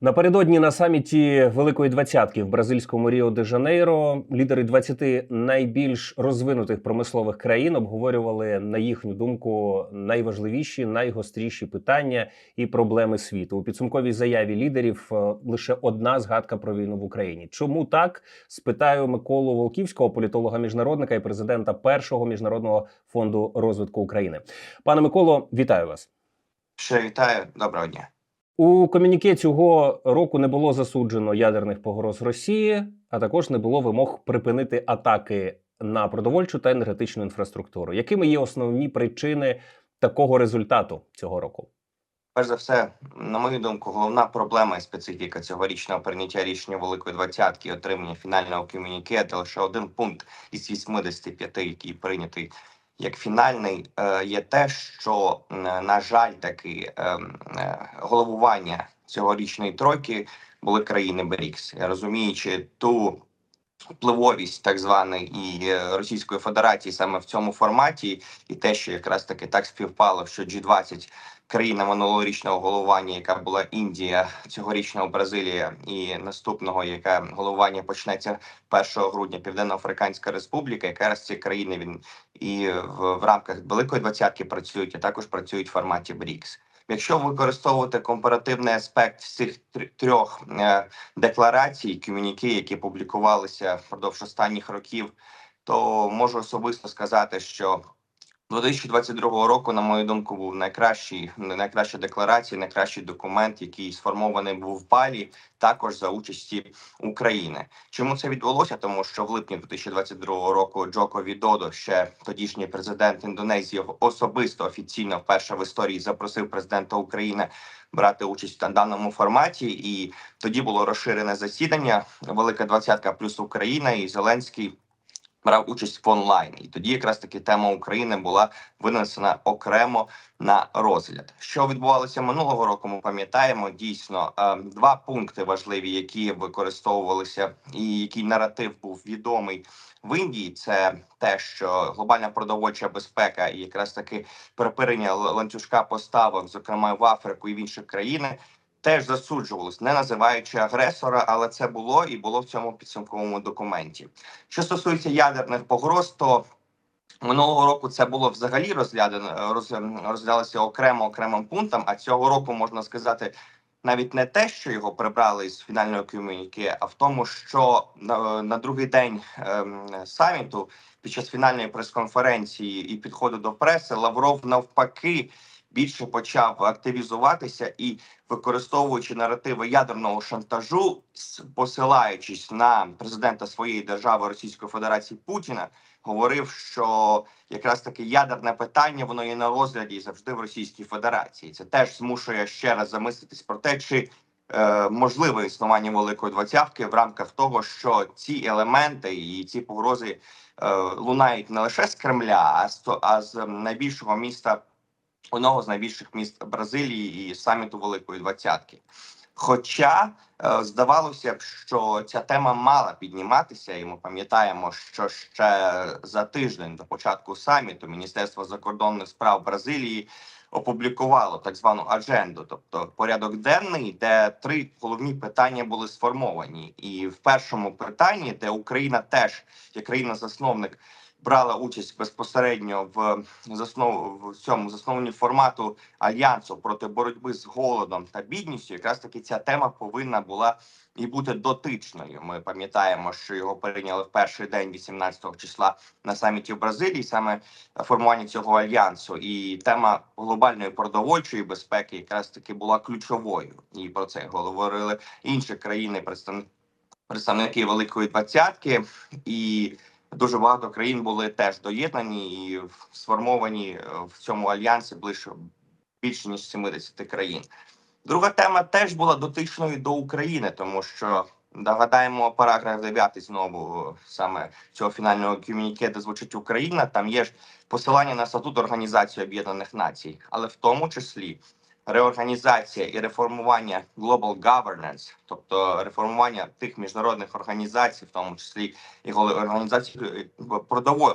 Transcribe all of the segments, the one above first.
Напередодні на саміті Великої Двадцятки в бразильському Ріо де Жанейро лідери 20 найбільш розвинутих промислових країн обговорювали на їхню думку найважливіші, найгостріші питання і проблеми світу. У підсумковій заяві лідерів е, лише одна згадка про війну в Україні. Чому так? Спитаю Миколу Волківського, політолога міжнародника і президента першого міжнародного фонду розвитку України. Пане Миколо, вітаю вас. Ще вітаю, доброго дня. У комюніке цього року не було засуджено ядерних погроз Росії, а також не було вимог припинити атаки на продовольчу та енергетичну інфраструктуру. Якими є основні причини такого результату цього року? Перш за все, на мою думку, головна проблема і специфіка цьогорічного прийняття рішення Великої Двадцятки отримання фінального комюніке це лише один пункт із 85, який прийнятий як фінальний, е, є те, що на жаль, таки ем, е, головування цьогорічної тройки були країни БРІКС, розуміючи ту впливовість так званої і е, Російської Федерації саме в цьому форматі, і те, що якраз таки так співпало, що G20 країна минулорічного головування, яка була Індія, цьогорічного Бразилія, і наступного, яке головування почнеться 1 грудня, Південно-Африканська Республіка, якраз ці країни він і в, в рамках Великої двадцятки працюють, а також працюють в форматі БРІКС. Якщо використовувати компаративний аспект всіх трьох е, декларацій, комюніки, які публікувалися впродовж останніх років, то можу особисто сказати, що 2022 року, на мою думку, був найкращий, найкраща декларація, найкращий документ, який сформований був в Балі, також за участі України. Чому це відбулося? Тому що в липні 2022 року Джоко Відодо, ще тодішній президент Індонезії, особисто офіційно вперше в історії запросив президента України брати участь в даному форматі, і тоді було розширене засідання. Велика двадцятка плюс Україна і Зеленський брав участь в онлайн, і тоді якраз таки тема України була винесена окремо на розгляд. Що відбувалося минулого року? Ми пам'ятаємо дійсно е, два пункти важливі, які використовувалися, і який наратив був відомий в Індії. Це те, що глобальна продовольча безпека і якраз таки припинення ланцюжка поставок, зокрема в Африку і в інші країни. Теж засуджувалось, не називаючи агресора, але це було і було в цьому підсумковому документі. Що стосується ядерних погроз, то минулого року це було взагалі розглядано роз, розглядалося окремо окремим пунктом. А цього року можна сказати навіть не те, що його прибрали з фінальної комюніки, а в тому, що на, на другий день ем, саміту під час фінальної прес-конференції і підходу до преси Лавров навпаки більше почав активізуватися і використовуючи наративи ядерного шантажу, посилаючись на президента своєї держави Російської Федерації Путіна, говорив, що якраз таки ядерне питання воно є на розгляді завжди в Російській Федерації. Це теж змушує ще раз замислитись про те, чи е, можливе існування великої двадцятки в рамках того, що ці елементи і ці погрози е, лунають не лише з Кремля, а з найбільшого міста одного з найбільших міст Бразилії і саміту Великої Двадцятки. Хоча е, здавалося б, що ця тема мала підніматися, і ми пам'ятаємо, що ще за тиждень до початку саміту Міністерство закордонних справ Бразилії опублікувало так звану адженду, тобто порядок денний, де три головні питання були сформовані. І в першому питанні, де Україна теж як країна-засновник брала участь безпосередньо в заснов в цьому заснованні формату альянсу проти боротьби з голодом та бідністю, якраз таки ця тема повинна була і бути дотичною. Ми пам'ятаємо, що його прийняли в перший день, 18 числа, на саміті в Бразилії, саме формування цього альянсу, і тема глобальної продовольчої безпеки якраз таки була ключовою. І про це говорили інші країни, представ- представники Великої Двадцятки і. Дуже багато країн були теж доєднані і сформовані е, в цьому альянсі ближче більше ніж 70 країн. Друга тема теж була дотичною до України, тому що догадаємо параграф 9 знову е, саме цього фінального комюніке, де звучить Україна. Там є ж посилання на статут Організації Об'єднаних Націй, але в тому числі реорганізація і реформування global governance, тобто реформування тих міжнародних організацій, в тому числі і голи- організацій е, продово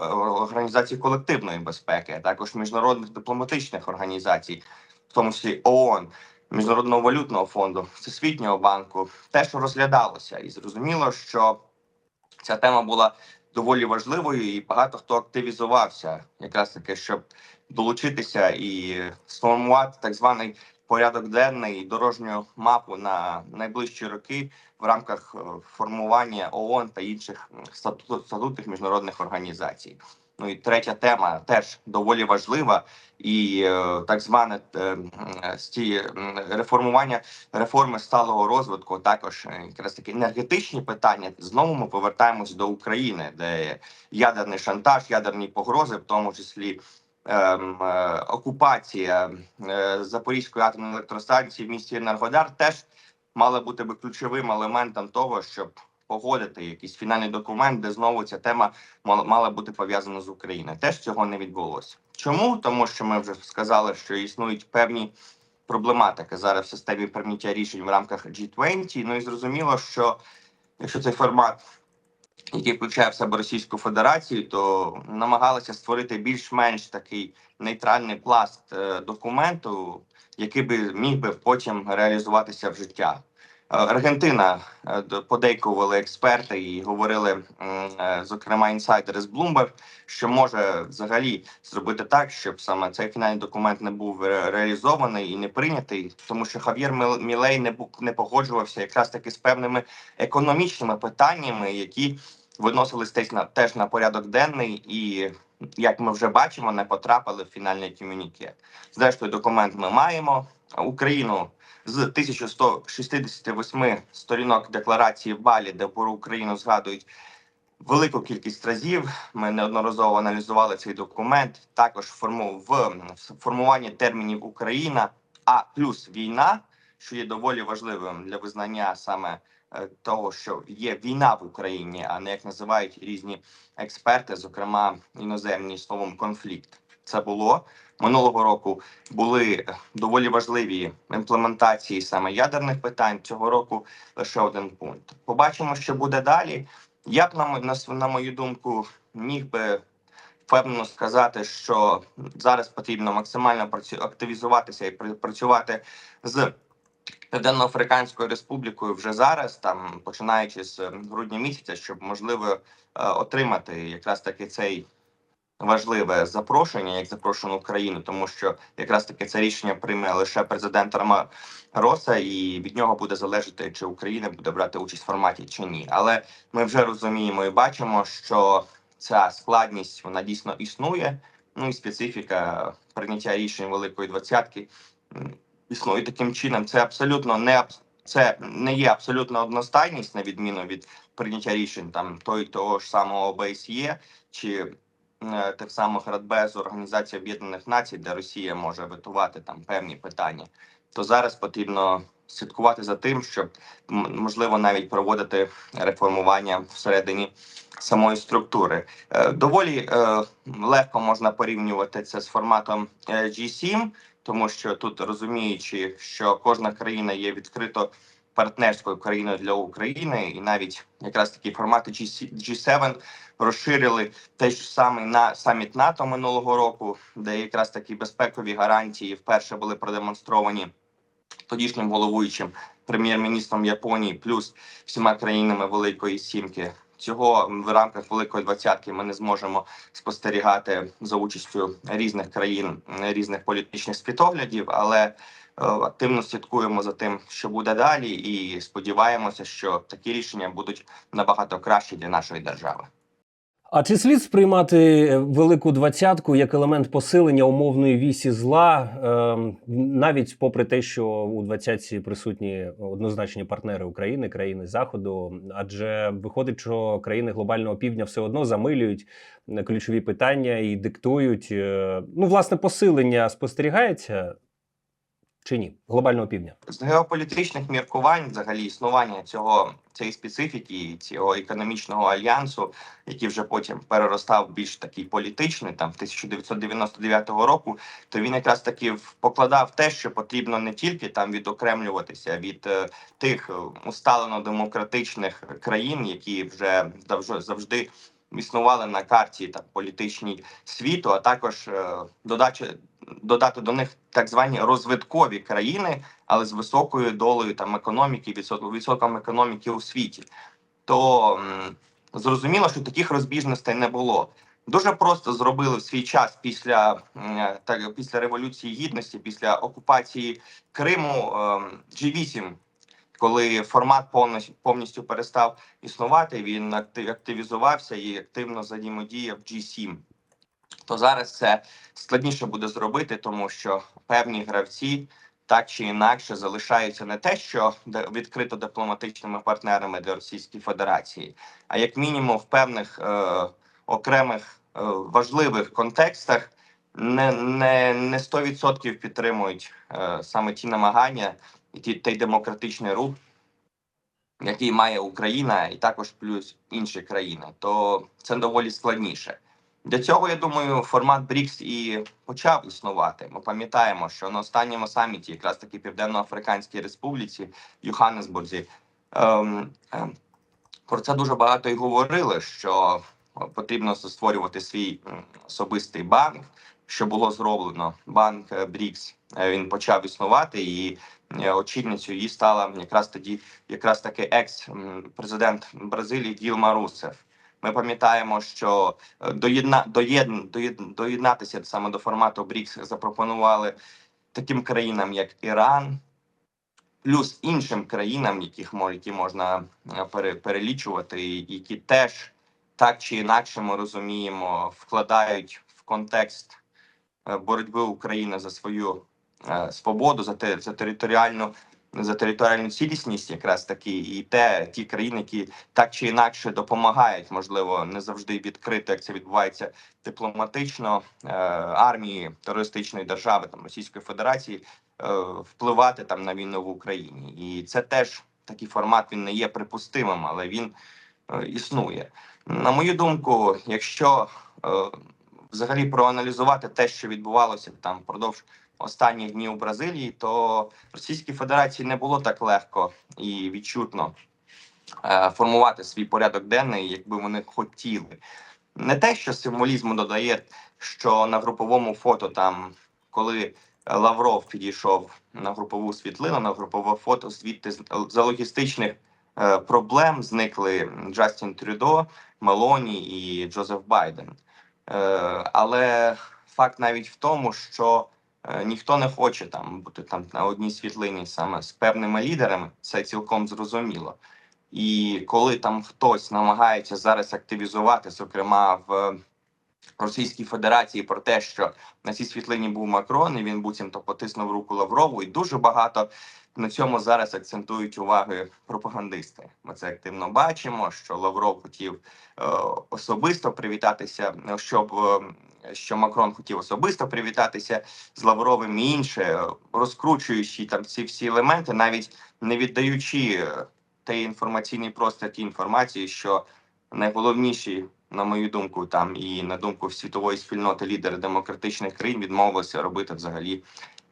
організацій колективної безпеки, а також міжнародних дипломатичних організацій, в тому числі ООН, Міжнародного валютного фонду, Всесвітнього банку, теж розглядалося, і зрозуміло, що ця тема була доволі важливою, і багато хто активізувався, якраз таки, щоб долучитися і сформувати так званий порядок денний дорожню мапу на найближчі роки в рамках е, формування ООН та інших статутних міжнародних організацій. Ну і третя тема теж доволі важлива, і е, так зване е, реформування реформи сталого розвитку, також якраз такі енергетичні питання. Знову ми повертаємось до України, де ядерний шантаж, ядерні погрози, в тому числі. Ем, е, Окупація е, Запорізької атомної електростанції в місті Енергодар теж мала бути би ключовим елементом того, щоб погодити якийсь фінальний документ, де знову ця тема мала, мала бути пов'язана з Україною. Теж цього не відбулося. Чому? Тому що ми вже сказали, що існують певні проблематики зараз в системі прийняття рішень в рамках G20. Ну і зрозуміло, що якщо цей формат, який включає в себе Російську Федерацію, то намагалися створити більш-менш такий нейтральний пласт е, документу, який би міг би потім реалізуватися в життя. Е, Аргентина е, подейкували експерти і говорили, е, зокрема, інсайдери з Bloomberg, що може взагалі зробити так, щоб саме цей фінальний документ не був реалізований і не прийнятий, тому що Хав'єр Міл- Мілей не бу- не погоджувався якраз таки з певними економічними питаннями, які виносились теж на теж на порядок денний, і як ми вже бачимо, не потрапили в фінальне комюніке. Зрештою, документ ми маємо. Україну з 1168 сторінок декларації Балі, де про Україну згадують велику кількість разів. Ми неодноразово аналізували цей документ. Також форму в формуванні термінів Україна, а плюс війна, що є доволі важливим для визнання саме е, того, що є війна в Україні, а не як називають різні експерти, зокрема іноземні словом конфлікт. Це було минулого року. Були доволі важливі імплементації саме ядерних питань. Цього року лише один пункт. Побачимо, що буде далі. Я б на на, мою думку міг би впевнено сказати, що зараз потрібно максимально активізуватися і працювати з Південно-Африканською Республікою вже зараз, там починаючи з грудня місяця, щоб можливо е, отримати якраз таки цей важливе запрошення, як запрошену Україну, тому що якраз таки це рішення прийме лише президент Рома Роса, і від нього буде залежати, чи Україна буде брати участь в форматі чи ні. Але ми вже розуміємо і бачимо, що ця складність вона дійсно існує. Ну і специфіка прийняття рішень великої двадцятки існує таким чином. Це абсолютно не це не є абсолютно одностайність, на відміну від прийняття рішень там той того ж самого ОБСЄ чи тих самих Радбезу Організації Об'єднаних Націй, де Росія може витувати там певні питання. То зараз потрібно слідкувати за тим, щоб можливо навіть проводити реформування всередині самої структури. Е, Доволі е, легко можна порівнювати це з форматом е, G7, тому що тут розуміючи, що кожна країна є відкрито партнерською країною для України, і навіть якраз такі формати G7 G7 розширили те ж саме на саміт НАТО минулого року, де якраз такі безпекові гарантії вперше були продемонстровані тодішнім головуючим прем'єр-міністром Японії, плюс всіма країнами Великої Сімки. Цього в рамках Великої двадцятки ми не зможемо спостерігати за участю різних країн, різних політичних світоглядів, але активно слідкуємо за тим, що буде далі, і сподіваємося, що такі рішення будуть набагато кращі для нашої держави. А чи слід сприймати велику двадцятку як елемент посилення умовної вісі зла, ем, навіть попри те, що у двадцятці присутні однозначні партнери України, країни Заходу? Адже виходить, що країни глобального півдня все одно замилюють е, ключові питання і диктують. е, Ну, власне, посилення спостерігається чи ні? Глобального півдня. з геополітичних міркувань, взагалі існування цього цієї специфіки, цього економічного альянсу, який вже потім переростав більш такий політичний, там 1999 року, то він якраз таки в- покладав те, що потрібно не тільки там відокремлюватися від е, тих е, усталено демократичних країн, які вже завжди завжди. Існували на карті так політичній світу, а також е, додача додати до них так звані розвиткові країни, але з високою долею там економіки, відсот- відсотком економіки у світі. То зрозуміло, що таких розбіжностей не було. Дуже просто зробили в свій час після, так, після революції гідності, після окупації Криму ем, G8, коли формат повністю, повністю перестав існувати, він акти- активізувався і активно взаємодіяв G7. То зараз це складніше буде зробити, тому що певні гравці так чи інакше залишаються не те, що відкрито дипломатичними партнерами для Російської Федерації, а як мінімум в певних е, окремих е, важливих контекстах не, не, не 100% підтримують е, саме ті намагання і ті, той демократичний рух, який має Україна, і також плюс інші країни, то це доволі складніше. Для цього я думаю, формат БРІКС і почав існувати. Ми пам'ятаємо, що на останньому саміті, якраз таки Південно-Африканській Республіці в Йоханнесбурзі, ем, ем, про це дуже багато і говорили, що потрібно створювати свій особистий банк, що було зроблено. Банк е, БРІКС е, він почав існувати, і е, очільницею її стала якраз тоді, якраз таки екс президент Бразилії Ділма Русеф. Ми пам'ятаємо, що е, доєдна доєдн, доєдн, доєднатися саме до формату БРІКС запропонували таким країнам, як Іран, плюс іншим країнам, яких які можна е, перелічувати, які теж так чи інакше ми розуміємо, вкладають в контекст е, боротьби України за свою свободу, за, те, за територіальну. За територіальну цілісність, якраз таки, і те, ті країни, які так чи інакше допомагають, можливо, не завжди відкрито, як це відбувається дипломатично е, армії терористичної держави, там Російської Федерації, е, впливати там на війну в Україні, і це теж такий формат. Він не є припустимим, але він е, існує. На мою думку, якщо взагалі проаналізувати те, що відбувалося там впродовж останніх днів у Бразилії, то Російській Федерації не було так легко і відчутно е, формувати свій порядок денний, якби вони хотіли. Не те, що символізму додає, що на груповому фото там, коли Лавров підійшов на групову світлину, на групове фото, звідти за логістичних е, проблем зникли Джастін Трюдо, Мелоні і Джозеф Байден. Е, але факт навіть в тому, що ніхто не хоче там бути там на одній світлині саме з певними лідерами, це цілком зрозуміло. І коли там хтось намагається зараз активізувати, зокрема в Російській Федерації, про те, що на цій світлині був Макрон, і він буцімто потиснув руку Лаврову, і дуже багато на цьому зараз акцентують уваги пропагандисти. Ми це активно бачимо. Що Лавров хотів е, особисто привітатися, е, щоб е, що Макрон хотів особисто привітатися з Лавровим і інше, е, розкручуючи там ці всі елементи, навіть не віддаючи е, той інформаційний простір ті інформації, що найголовніші, на мою думку, там і на думку світової спільноти лідери демократичних країн відмовилися робити взагалі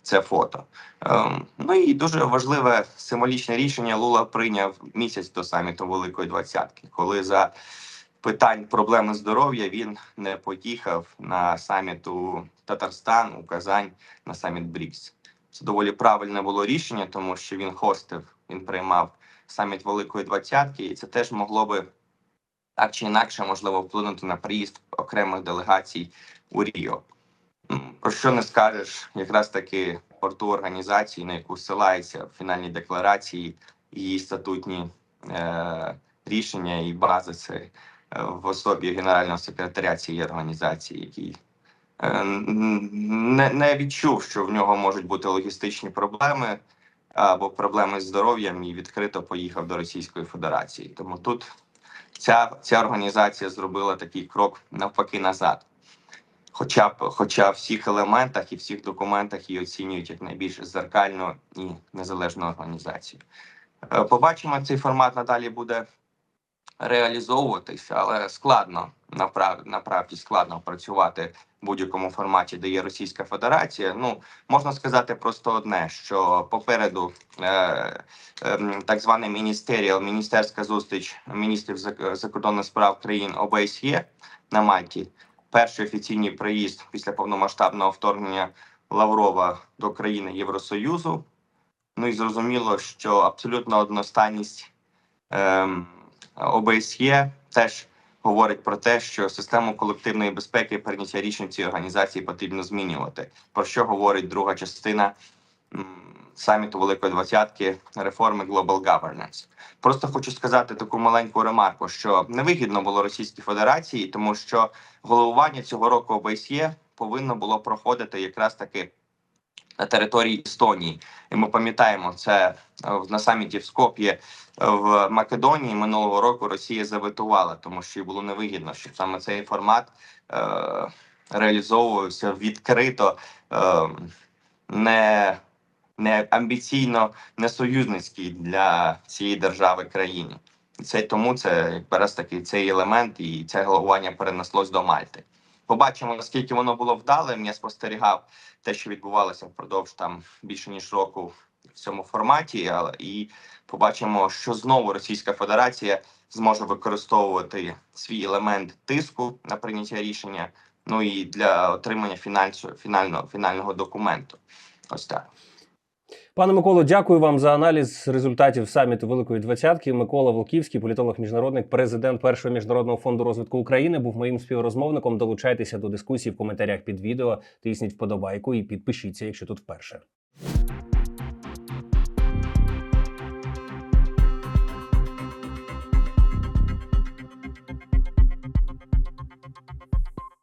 це фото. Ем, ну і дуже важливе символічне рішення Лула прийняв місяць до саміту Великої Двадцятки, коли за питань проблеми здоров'я він не поїхав на саміт у Татарстан, у Казань, на саміт БРІКС. Це доволі правильне було рішення, тому що він хостив, він приймав саміт Великої Двадцятки, і це теж могло би так чи інакше можливо вплинути на приїзд окремих делегацій у Ріо. Про що не скажеш, якраз таки порту організації, на яку ссилається в фінальній декларації її статутні е, рішення і бази це в особі генерального секретаря цієї організації, який е, не, не відчув, що в нього можуть бути логістичні проблеми або проблеми з здоров'ям, і відкрито поїхав до Російської Федерації. Тому тут ця, ця організація зробила такий крок навпаки назад. Хоча б хоча в всіх елементах і всіх документах її оцінюють як найбільш зеркальну і незалежну організацію. Е, Побачимо, цей формат надалі буде реалізовуватися, але складно направді складно працювати в будь-якому форматі, де є Російська Федерація. Ну можна сказати просто одне: що попереду е, е, так званий міністеріал, міністерська зустріч міністрів закордонних справ країн ОБСЄ на Мальті. Перший офіційний приїзд після повномасштабного вторгнення Лаврова до країни Євросоюзу. Ну і зрозуміло, що абсолютно одностайність ем, ОБСЄ теж говорить про те, що систему колективної безпеки і прийняття рішень цій організації потрібно змінювати. Про що говорить друга частина саміту Великої Двадцятки реформи Global Governance. Просто хочу сказати таку маленьку ремарку, що невигідно було Російській Федерації, тому що головування цього року ОБСЄ повинно було проходити якраз таки на території Естонії. І ми пам'ятаємо це е, на саміті в Скоп'ї е, в Македонії минулого року Росія заветувала, тому що їй було невигідно, щоб саме цей формат е, реалізовувався відкрито, е, не, не амбіційно, не союзницький для цієї держави країні. І Це тому це якраз таки цей елемент і це головування перенеслось до Мальти. Побачимо наскільки воно було вдалим. Я спостерігав те, що відбувалося впродовж там більше ніж року в цьому форматі, але і побачимо, що знову Російська Федерація зможе використовувати свій елемент тиску на прийняття рішення. Ну і для отримання фінального фінального документу. Ось так. Пане Миколо, дякую вам за аналіз результатів саміту Великої Двадцятки. Микола Волківський, політолог, міжнародник, президент першого міжнародного фонду розвитку України, був моїм співрозмовником. Долучайтеся до дискусії в коментарях під відео, тисніть вподобайку і підпишіться, якщо тут вперше.